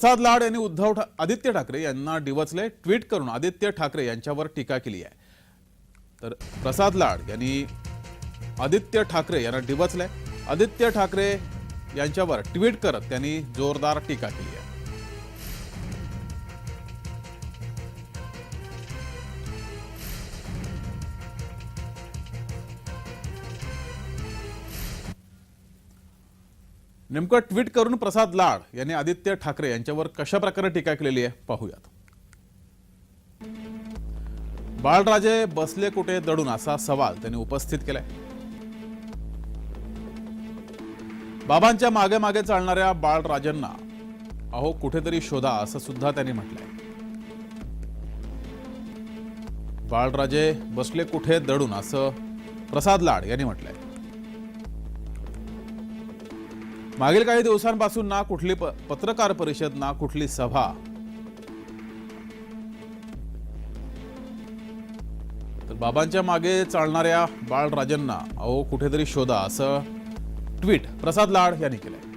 प्रसाद लाड यांनी उद्धव ठा आदित्य ठाकरे यांना डिवचले ट्विट करून आदित्य ठाकरे यांच्यावर टीका केली आहे. तर प्रसाद लाड यांनी आदित्य ठाकरे यांना डिवचलंय आदित्य ठाकरे यांच्यावर ट्विट करत त्यांनी जोरदार टीका केली आहे. नेमकं ट्विट करून प्रसाद लाड यांनी आदित्य ठाकरे यांच्यावर कशा प्रकारे टीका केलेली आहे पाहूयात. बाळराजे बसले कुठे दडून असा सवाल त्यांनी उपस्थित केलाय. बाबांच्या मागे मागे चालणाऱ्या बाळराजांना अहो कुठेतरी शोधा असं सुद्धा त्यांनी म्हटलंय. बाळराजे बसले कुठे दडून असं प्रसाद लाड यांनी म्हटलंय. मागील काही दिवसांपासून ना कुठली प- पत्रकार परिषद ना कुठली सभा. तर बाबांच्या मागे चालणाऱ्या बाळराजांना अहो कुठेतरी शोधा असं ट्विट प्रसाद लाड यांनी केलंय.